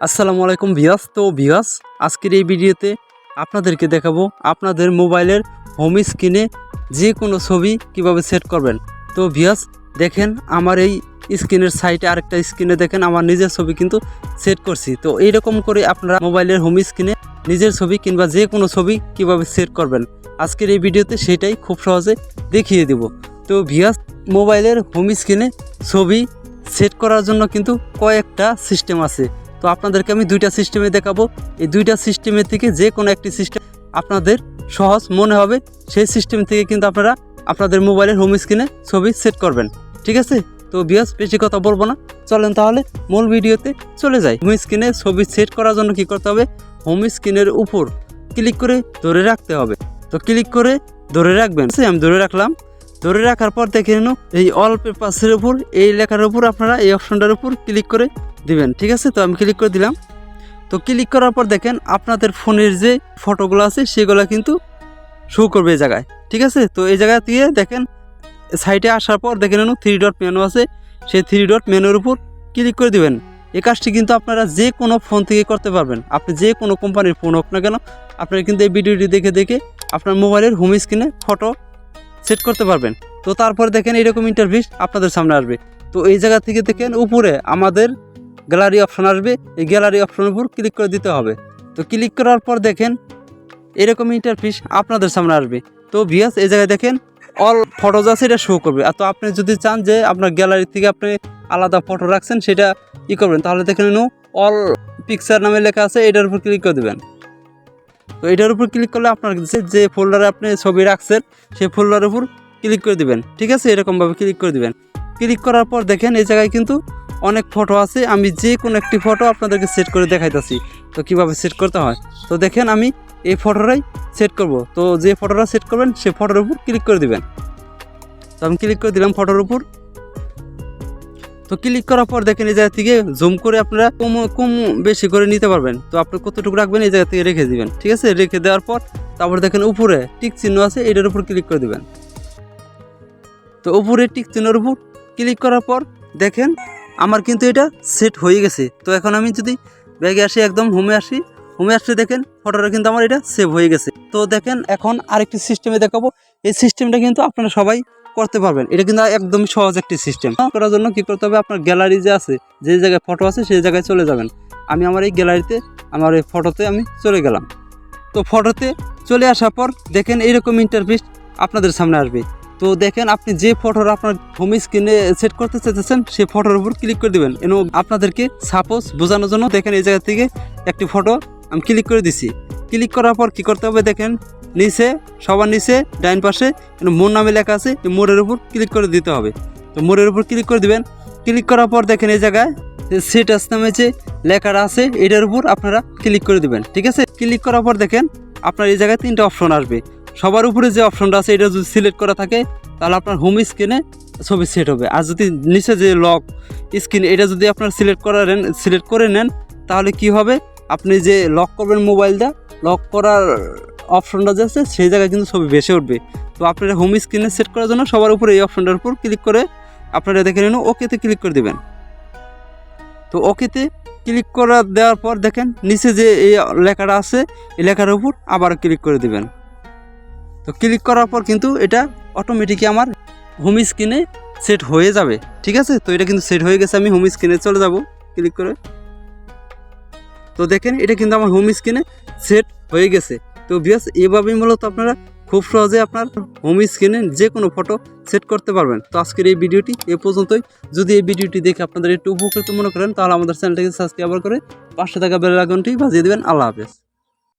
আসসালামু আলাইকুম ভিয়াস তো ভিয়াস আজকের এই ভিডিওতে আপনাদেরকে দেখাবো আপনাদের মোবাইলের হোম স্ক্রিনে যে কোনো ছবি কীভাবে সেট করবেন। তো ভিয়াস দেখেন আমার এই স্ক্রিনের সাইটে আরেকটা স্ক্রিনে দেখেন আমার নিজের ছবি কিন্তু সেট করছি। তো এইরকম করে আপনারা মোবাইলের হোম স্ক্রিনে নিজের ছবি কিংবা যে কোনো ছবি কীভাবে সেট করবেন। আজকের এই ভিডিওতে সেটাই খুব সহজে দেখিয়ে দেব। তো ভিয়াস মোবাইলের হোম স্ক্রিনে ছবি সেট করার জন্য কিন্তু কয়েকটা সিস্টেম আছে। তো আপনাদেরকে আমি দুইটা সিস্টেমে দেখাবো। এই দুইটা সিস্টেমের থেকে যে কোনো একটি সিস্টেম আপনাদের সহজ মনে হবে। সেই সিস্টেম থেকে কিন্তু আপনারা আপনাদের মোবাইলের হোম স্ক্রিনে ছবি সেট করবেন। ঠিক আছে? তো বিয়াস বেশি কথা বলব না। চলেন তাহলে মূল ভিডিওতে চলে যাই। হোম স্ক্রিনে ছবি সেট করার জন্য কি করতে হবে? হোম স্ক্রিনের উপর ক্লিক করে ধরে রাখতে হবে। তো ক্লিক করে ধরে রাখবেন। সে আমি ধরে রাখলাম। ধরে রাখার পর দেখে নিন, এই অল পেপার্সের উপর, এই লেখার উপর আপনারা এই অপশনটার উপর ক্লিক করে দিবেন, ঠিক আছে? তো আমি ক্লিক করে দিলাম। তো ক্লিক করার পর দেখেন, আপনাদের ফোনের যে ফটোগুলো আছে, সেগুলো কিন্তু শো করবে এই জায়গায়, ঠিক আছে? তো এই জায়গা দিয়ে দেখেন সাইটে আসার পর দেখে নেন থ্রি ডট মেনু আছে। সেই থ্রি ডট মেনুর উপর ক্লিক করে দিবেন। এই কাজটি কিন্তু আপনারা যে কোনো ফোন থেকে করতে পারবেন। আপনি যে কোনো কোম্পানির ফোন হোক না কেন, আপনারা কিন্তু এই ভিডিওটি দেখে দেখে আপনার মোবাইলের হোম স্ক্রিনে ফটো সেট করতে পারবেন। তো তারপরে দেখেন, এরকম ইন্টারভিউ আপনাদের সামনে আসবে। তো এই জায়গা থেকে দেখেন, উপরে আমাদের গ্যালারি অপশন আসবে, এই গ্যালারি অপশনের উপর ক্লিক করে দিতে হবে। তো ক্লিক করার পর দেখেন, এরকম ইন্টারফিস আপনাদের সামনে আসবে। তো ভিয়াস এই জায়গায় দেখেন অল ফটোজ আছে, এটা শো করবে। আর তো আপনি যদি চান যে আপনার গ্যালারি থেকে আপনি আলাদা ফটো রাখছেন, সেটা ই করবেন। তাহলে দেখেন অল পিকচার নামে লেখা আছে, এটার উপর ক্লিক করে দেবেন। তো এটার উপর ক্লিক করলে আপনার যে ফোল্ডারে আপনি ছবি রাখছেন, সেই ফোল্ডারের উপর ক্লিক করে দিবেন। ঠিক আছে? এরকমভাবে ক্লিক করে দিবেন। ক্লিক করার পর দেখেন, এই জায়গায় কিন্তু অনেক ফটো আছে, আমি যে কোনো একটি ফটো আপনাদেরকে সেট করে দেখাইতেছি। তো কীভাবে সেট করতে হয়? তো দেখেন আমি এই ফটোটাই সেট করব। তো যে ফটোটা সেট করবেন, সে ফটোর উপর ক্লিক করে দিবেন। তো আমি ক্লিক করে দিলাম ফটোর উপর। তো ক্লিক করার পর দেখেন এই জায়গা থেকে জুম করে আপনারা কম কম বেশি করে নিতে পারবেন। তো আপনি কতটুকু রাখবেন এই জায়গা থেকে রেখে দিবেন, ঠিক আছে? রেখে দেওয়ার পর তারপর দেখেন উপরে টিক চিহ্ন আছে, এটার উপর ক্লিক করে দিবেন। তো উপরে টিক চিহ্নের উপর ক্লিক করার পর দেখেন আমার কিন্তু এটা সেট হয়ে গেছে। তো এখন আমি যদি ব্যাগে আসি, একদম হোমে আসি হোমে আসলে দেখেন ফটোটা কিন্তু আমার এটা সেভ হয়ে গেছে। তো দেখেন এখন আরেকটি সিস্টেমে দেখাবো। এই সিস্টেমটা কিন্তু আপনারা সবাই করতে পারবেন। এটা কিন্তু একদমই সহজ একটি সিস্টেম করার জন্য কি করতে হবে? আপনার গ্যালারি যে আছে, যে জায়গায় ফটো আছে, সেই জায়গায় চলে যাবেন। আমি আমার এই গ্যালারিতে আমার এই ফটোতে আমি চলে গেলাম। তো ফটোতে চলে আসার পর দেখেন এইরকম ইন্টারফিস আপনাদের সামনে আসবে। তো দেখেন আপনি যে ফটোর আপনার হোম স্ক্রিনে সেট করতে চাইতেছেন, সেই ফটোর উপর ক্লিক করে দিবেন। এবং আপনাদেরকে সাপোজ বোঝানোর জন্য দেখেন এই জায়গা থেকে একটি ফটো আমি ক্লিক করে দিছি। ক্লিক করার পর কি করতে হবে দেখেন, নিচে, সবার নিচে ডাইন পাশে মোর নামে লেখা আছে মোড়ের উপর ক্লিক করে দিতে হবে। তো মোড়ের উপর ক্লিক করে দিবেন। ক্লিক করার পর দেখেন এই জায়গায় সেটাস নামে যে লেখাটা আছে, এটার উপর আপনারা ক্লিক করে দিবেন, ঠিক আছে? ক্লিক করার পর দেখেন, আপনার এই জায়গায় তিনটা অপশন আসবে। সবার উপরে যে অপশনটা আছে, এটা যদি সিলেক্ট করা থাকে, তাহলে আপনার হোম স্ক্রিনে ছবি সেট হবে। আর যদি নিচে যে লক স্ক্রিন এটা যদি আপনার সিলেক্ট করেন সিলেক্ট করে নেন, তাহলে কি হবে? আপনি যে লক করবেন মোবাইলটা লক করার অপশনটা যে আছে, সেই জায়গায় কিন্তু ছবি ভেসে উঠবে। তো আপনারা হোম স্ক্রিনে সেট করার জন্য সবার উপরে এই অপশনটার উপর ক্লিক করে আপনারা দেখে নিন ওকেতে ক্লিক করে দেবেন। তো ওকেতে ক্লিক করা, দেওয়ার পর দেখেন, নিচে যে এই লেখাটা আছে, এই লেখার উপর আবার ক্লিক করে দিবেন। তো ক্লিক করার পর কিন্তু এটা অটোমেটিকই আমার হোম স্ক্রিনে সেট হয়ে যাবে, ঠিক আছে? তো এটা কিন্তু সেট হয়ে গেছে, আমি হোম স্ক্রিনে চলে যাব ক্লিক করে। তো দেখেন, এটা কিন্তু আমার হোম স্ক্রিনে সেট হয়ে গেছে। তো বিয়াস এভাবেই মূলত আপনারা খুব সহজে আপনার হোম স্ক্রিনে যে কোনো ফটো সেট করতে পারবেন। তো আজকের এই ভিডিওটি এ পর্যন্তই। যদি এই ভিডিওটি দেখে আপনাদের একটু উপকৃত মনে করেন, তাহলে আমাদের চ্যানেলটাকে সাবস্ক্রাইব করে পাশে থাকা বেল আইকনটি বাজিয়ে দেবেন। আল্লাহ হাফেজ।